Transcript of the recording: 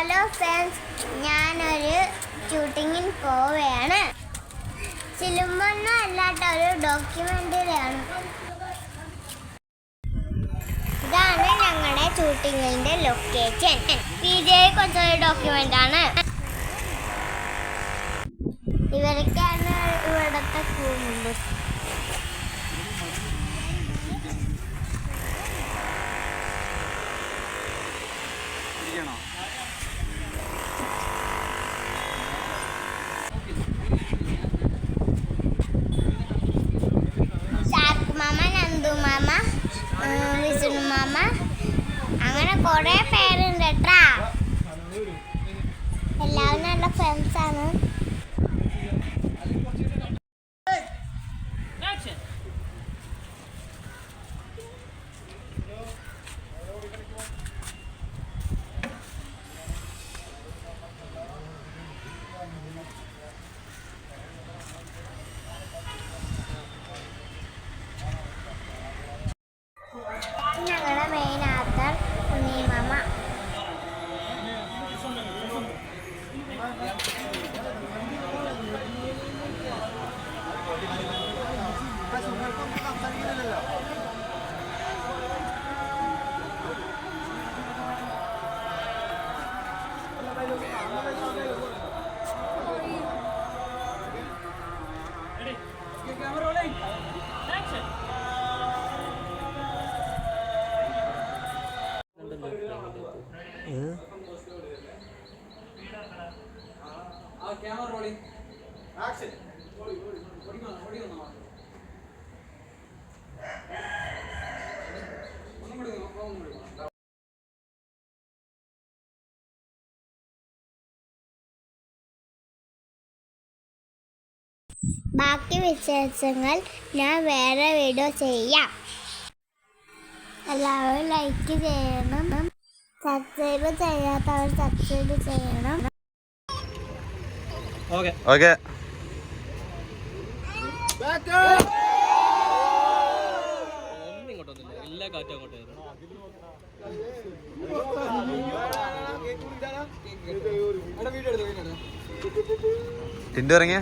Hello friends ഞാനൊരു ഷൂട്ടിങ്ങിന് പോവുകയാണ്. സിനിമ അല്ലാത്ത ഒരു ഡോക്യുമെന്ററിയാണ് ഇതാണ് ഞങ്ങളുടെ ഷൂട്ടിങ്ങിന്റെ ലൊക്കേഷൻ കൊച്ചൊരു ഡോക്യുമെന്റ് ആണ് ഇവരൊക്കെയാണ് ഇവിടത്തെ you ഷാർക്ക് ഉം, വിഷ്ണു മാമ അങ്ങനെ കുറെ പേരുണ്ട് കേട്ടാ എല്ലാവരും നല്ല ഫ്രണ്ട്സ് ബാക്കി വിശേഷങ്ങൾ ഞാൻ വേറെ വീഡിയോ ചെയ്യാം. എല്ലാവരും ലൈക്ക് ചെയ്യണം. സബ്സ്ക്രൈബ് ചെയ്യാത്തവർ സബ്സ്ക്രൈബ് ചെയ്യണം. ഓക്കെ. എല്ലാ കാറ്റും അങ്ങോട്ട് ടിൻഡു ഇറങ്ങിയ?